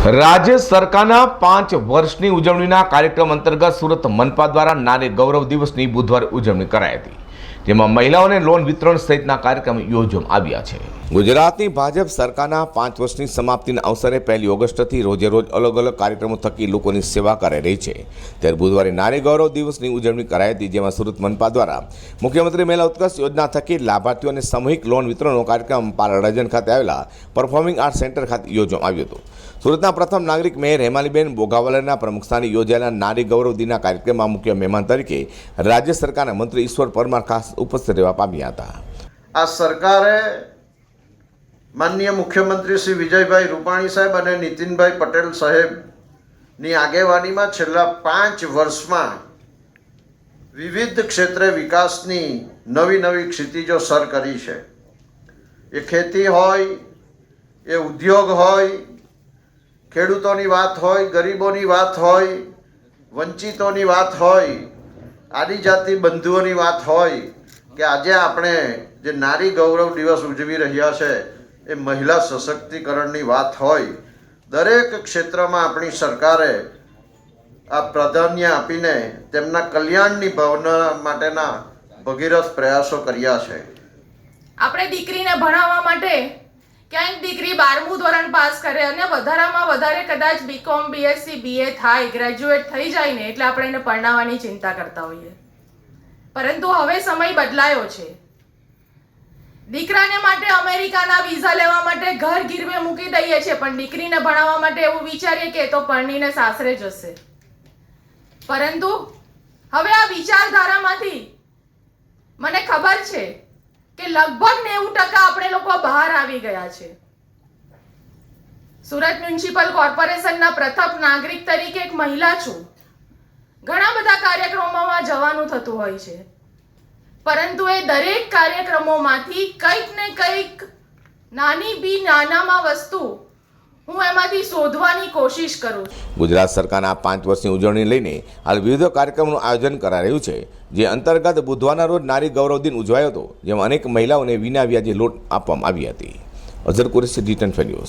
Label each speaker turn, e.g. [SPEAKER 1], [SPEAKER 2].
[SPEAKER 1] રાજ્ય સરકારના પાંચ વર્ષની ઉજવણીના કાર્યક્રમ અંતર્ગત સુરત મનપા દ્વારા નારી ગૌરવ દિવસની બુધવારે ઉજવણી કરાઈ હતી. જેમાં મહિલાઓને લોન વિતરણ સહિતના કાર્યક્રમ યોજવામાં આવ્યા છે. ગુજરાતની ભાજપ સરકારના પાંચ વર્ષની સમાપ્તિના અવસરે પહેલી ઓગસ્ટથી રોજે રોજ અલગ અલગ કાર્યક્રમો થકી લોકોની સેવા કરાઈ રહી છે. ત્યારે બુધવારે નારી ગૌરવ દિવસની ઉજવણી કરાઈ હતી, જેમાં સુરત મનપા દ્વારા મુખ્યમંત્રી મહિલા ઉત્કર્ષ યોજના થકી લાભાર્થીઓને સામૂહિક લોન વિતરણનો કાર્યક્રમ પારાડજન ખાતે આવેલા પરફોર્મિંગ આર્ટ સેન્ટર ખાતે યોજવામાં આવ્યો હતો. સુરતના પ્રથમ નાગરિક મેયર હેમાલીબેન બોગાવાલાના પ્રમુખસ્થાને યોજાયેલા નારી ગૌરવ દિનના કાર્યક્રમમાં મુખ્ય મહેમાન તરીકે રાજ્ય સરકારના મંત્રી ઈશ્વર પરમાર ખાસ ઉપસ્થિત રહેવા પામ્યા હતા.
[SPEAKER 2] આ સરકારે માનનીય મુખ્યમંત્રી શ્રી વિજયભાઈ રૂપાણી સાહેબ અને નીતિનભાઈ પટેલ સાહેબની આગેવાનીમાં છેલ્લા પાંચ વર્ષમાં વિવિધ ક્ષેત્રે વિકાસની નવી નવી ક્ષિતિજો સર કરી છે. એ ખેતી હોય, એ ઉદ્યોગ હોય, ખેડૂતોની વાત હોય, ગરીબોની વાત હોય, વંચિતોની વાત હોય આદિજાતિ બંધુઓની વાત હોય કે આજે આપણે જે નારી ગૌરવ દિવસ ઉજવી રહ્યા છે, એ મહિલા સશક્તિકરણની વાત હોય, દરેક ક્ષેત્રમાં આપણી સરકારે આ પ્રાધાન્ય આપીને તેમના કલ્યાણની ભાવના માટેના ભગીરથ પ્રયાસો કર્યા છે.
[SPEAKER 3] આપણે દીકરીને ભણાવવા માટે ક્યાંક દીકરી બારમું ધોરણ પાસ કરે અને વધારામાં વધારે કદાચ બીકોમ બીએસસી બીએ થાય ગ્રેજ્યુએટ થઈ જાય ને એટલે આપણે એને પરણાવવાની ચિંતા કરતા હોઈએ. પરંતુ હવે સમય બદલાયો છે. દીકરાને માટે અમેરિકાના વિઝા લેવા માટે ઘર ગીરવે મૂકી દઈએ છીએ, પણ દીકરીને ભણાવવા માટે એવું વિચારીએ કે તો પરણીને સાસરે જશે. પરંતુ હવે આ વિચારધારામાંથી મને ખબર છે કે લગભગ નેવું ટકા આપણે લોકો બહાર આવી ગયા છે. સુરત મ્યુનિસિપલ કોર્પોરેશનના પ્રથમ નાગરિક તરીકે એક મહિલા છું. ઘણા બધા કાર્યક્રમોમાં જવાનું થતું હોય છે. પરંતુ એ દરેક કાર્યક્રમોમાંથી કંઈક ને કંઈક નાની બી નાનામાં વસ્તુ હું એમાંથી શોધવાની કોશિશ કરું
[SPEAKER 1] ગુજરાત સરકારના પાંચ વર્ષની ઉજવણી લઈને હાલ વિવિધ કાર્યક્રમનું આયોજન કરાઈ રહ્યું છે, જે અંતર્ગત બુધવારના રોજ નારી ગૌરવ દિન ઉજવાયો હતો, જેમાં અનેક મહિલાઓને વિના વ્યાજે લોટ આપવામાં આવી હતી. Azhar Qureshi D ten news.